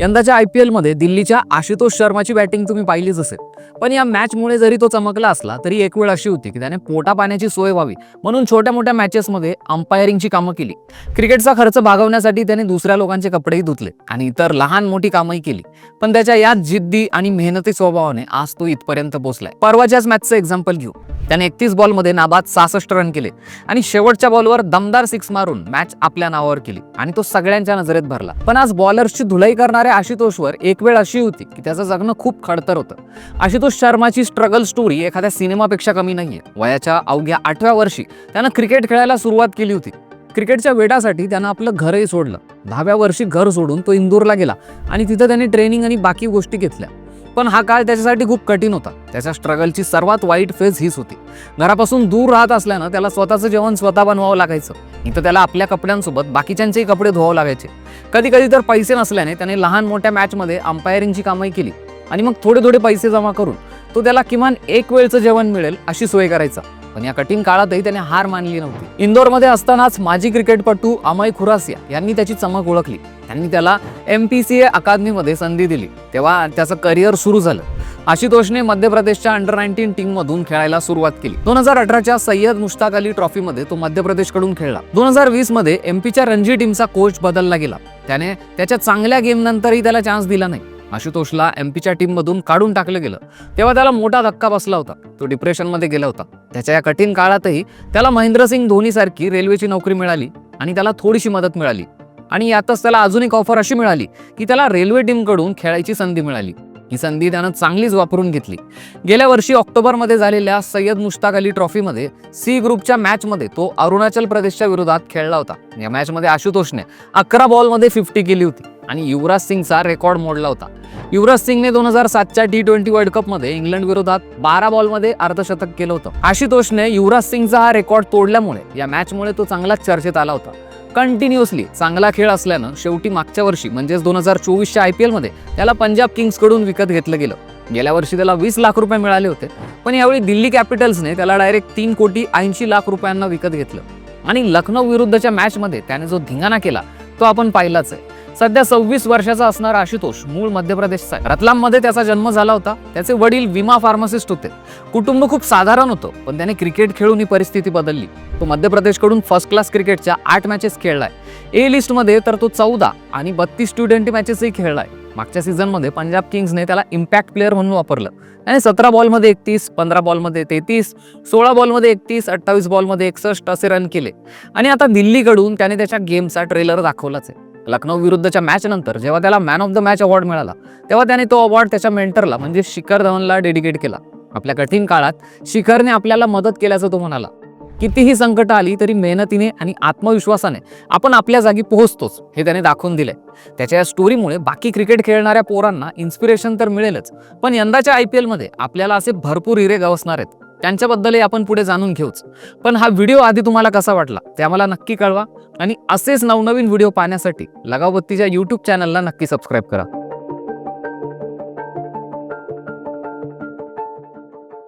यंदाच्या I P एलमध्ये दिल्लीच्या आशुतोष शर्माची बॅटिंग तुम्ही पाहिलीच असेल. पण या मॅचमुळे जरी तो चमकला असला तरी एक वेळ अशी होती की त्याने पोटा पाण्याची सोय व्हावी म्हणून छोट्या मोठ्या मॅचेसमध्ये अंपायरिंगची कामं केली. क्रिकेटचा खर्च भागवण्यासाठी त्याने दुसऱ्या लोकांचे कपडेही धुतले आणि इतर लहान मोठी कामंही केली. पण त्याच्या याच जिद्दी आणि मेहनती स्वभावाने आज तो इथपर्यंत पोहोचलाय. परवाच्याच मॅचचं एक्झाम्पल घेऊ. त्याने एकतीस बॉलमध्ये नाबाद सहासष्ट रन केले आणि शेवटच्या बॉलवर दमदार सिक्स मारून मॅच आपल्या नावावर केली आणि तो सगळ्यांच्या नजरेत भरला. पण आज बॉलर्सची धुलाई करणाऱ्या आशुतोषवर एक वेळ अशी होती की त्याचं जगणं खूप खडतर होतं. आशुतोष शर्माची स्ट्रगल स्टोरी एखाद्या सिनेमापेक्षा कमी नाहीये. वयाच्या अवघ्या आठव्या वर्षी त्यानं क्रिकेट खेळायला सुरुवात केली होती. क्रिकेटच्या वेटासाठी त्यानं आपलं घरही सोडलं. दहाव्या वर्षी घर सोडून तो इंदूरला गेला आणि तिथं त्याने ट्रेनिंग आणि बाकी गोष्टी घेतल्या. पण हा काळ त्याच्यासाठी खूप कठीण होता. त्याच्या स्ट्रगलची सर्वात वाईट फेज हीच होती. घरापासून दूर राहत असल्यानं त्याला स्वतःचं जेवण स्वतः बनवावं लागायचं. इथं त्याला आपल्या कपड्यांसोबत बाकीच्यांचेही कपडे धुवावं लागायचे. कधी कधी तर पैसे नसल्याने त्याने लहान मोठ्या मॅचमध्ये अंपायरिंगची कामही केली. आणि मग थोडे थोडे पैसे जमा करून तो त्याला किमान एक वेळचं जेवण मिळेल अशी सोय करायचा. पण या कठीण काळातही त्याने हार मानली नव्हती. इंदोरमध्ये असतानाच माजी क्रिकेटपटू अमय खुरासिया यांनी त्याची चमक ओळखली. त्यांनी त्याला एम पी सी ए अकादमीमध्ये संधी दिली. तेव्हा त्याचं करिअर सुरू झालं. आशुतोषने मध्य प्रदेशच्या अंडर नाईन्टीन टीममधून खेळायला सुरुवात केली. दोन हजार अठराच्या सय्यद मुश्ताक अली ट्रॉफीमध्ये तो मध्य प्रदेशकडून खेळला. दोन हजार वीसमध्ये एमपीच्या रणजी टीमचा कोच बदलला गेला. त्याने त्याच्या चांगल्या गेम नंतरही त्याला चान्स दिला नाही. आशुतोषला एमपीच्या टीममधून काढून टाकलं गेलं. तेव्हा त्याला मोठा धक्का बसला होता. तो डिप्रेशनमध्ये गेला होता. त्याच्या या कठीण काळातही त्याला महेंद्रसिंग धोनीसारखी रेल्वेची नोकरी मिळाली आणि त्याला थोडीशी मदत मिळाली. आणि यातच त्याला अजून एक ऑफर अशी मिळाली की त्याला रेल्वे टीमकडून खेळायची संधी मिळाली. ही संधी त्यानं चांगलीच वापरून घेतली. गेल्या वर्षी ऑक्टोबरमध्ये झालेल्या सय्यद मुश्ताक अली ट्रॉफीमध्ये सी ग्रुपच्या मॅचमध्ये तो अरुणाचल प्रदेशच्या विरोधात खेळला होता. या मॅचमध्ये आशुतोषने अकरा बॉलमध्ये फिफ्टी केली होती आणि युवराज सिंगचा रेकॉर्ड मोडला होता. युवराज सिंगने दोन हजार सातच्या टी ट्वेंटी वर्ल्ड कपमध्ये इंग्लंड विरोधात बारा बॉलमध्ये अर्धशतक केलं होतं. आशुतोषने युवराज सिंगचा हा रेकॉर्ड तोडल्यामुळे या मॅचमुळे तो चांगलाच चर्चेत आला होता. कंटिन्युअसली चांगला खेळ असल्यानं शेवटी मागच्या वर्षी म्हणजेच दोन हजार चोवीसच्या आय पी एलमध्ये त्याला पंजाब किंग्सकडून विकत घेतलं गेलं. गेल्या वर्षी त्याला वीस लाख रुपये मिळाले होते पण यावेळी दिल्ली कॅपिटल्सने त्याला डायरेक्ट तीन कोटी ऐंशी लाख रुपयांना विकत घेतलं. आणि लखनौ विरुद्धच्या मॅचमध्ये त्याने जो धिंगाणा केला तो आपण पाहिलाच आहे. सध्या सव्वीस वर्षाचा असणारा आशुतोष मूळ मध्य प्रदेशचा आहे. रतलाममध्ये त्याचा जन्म झाला होता. त्याचे वडील विमा फार्मासिस्ट होते. कुटुंब खूप साधारण होतं पण त्याने क्रिकेट खेळून ही परिस्थिती बदलली. तो मध्य प्रदेशकडून फर्स्ट क्लास क्रिकेटच्या आठ मॅचेस खेळलाय. ए लिस्टमध्ये तर तो चौदा आणि बत्तीस टी ट्वेंटी मॅचेसही खेळलाय. मागच्या सीझनमध्ये पंजाब किंग्सने त्याला इम्पॅक्ट प्लेअर म्हणून वापरलं. आणि सतरा बॉलमध्ये एकतीस पंधरा बॉलमध्ये तेहतीस सोळा बॉलमध्ये एकतीस अठ्ठावीस बॉलमध्ये एकसष्ट असे रन केले. आणि आता दिल्लीकडून त्याने त्याच्या गेमचा ट्रेलर दाखवलाच आहे. लखनौ विरुद्धच्या मॅचनंतर जेव्हा त्याला man of the match award मिळाला तेव्हा त्याने तो अवॉर्ड त्याच्या मेंटरला म्हणजे शिखर धवनला डेडिकेट केला. आपल्या कठीण काळात शिखरने आपल्याला मदत केल्याचं तो म्हणाला. कितीही संकट आली तरी मेहनतीने आणि आत्मविश्वासाने आपण आपल्या जागी पोहोचतोच हे त्याने दाखवून दिले त्याच्या या स्टोरीमुळे बाकी क्रिकेट खेळणाऱ्या पोरांना इन्स्पिरेशन तर मिळेलच पण यंदाच्या आय पी एलमध्ये आपल्याला असे भरपूर हिरे गवसणार आहेत. त्यांच्याबद्दलही आपण पुढे जाणून घेऊच. पण हा व्हिडिओ आधी तुम्हाला कसा वाटला ते आम्हाला नक्की कळवा. आणि असेच नवनवीन व्हिडिओ पाहण्यासाठी लगावबत्तीच्या यूट्यूब चॅनलला नक्की सबस्क्राईब करा.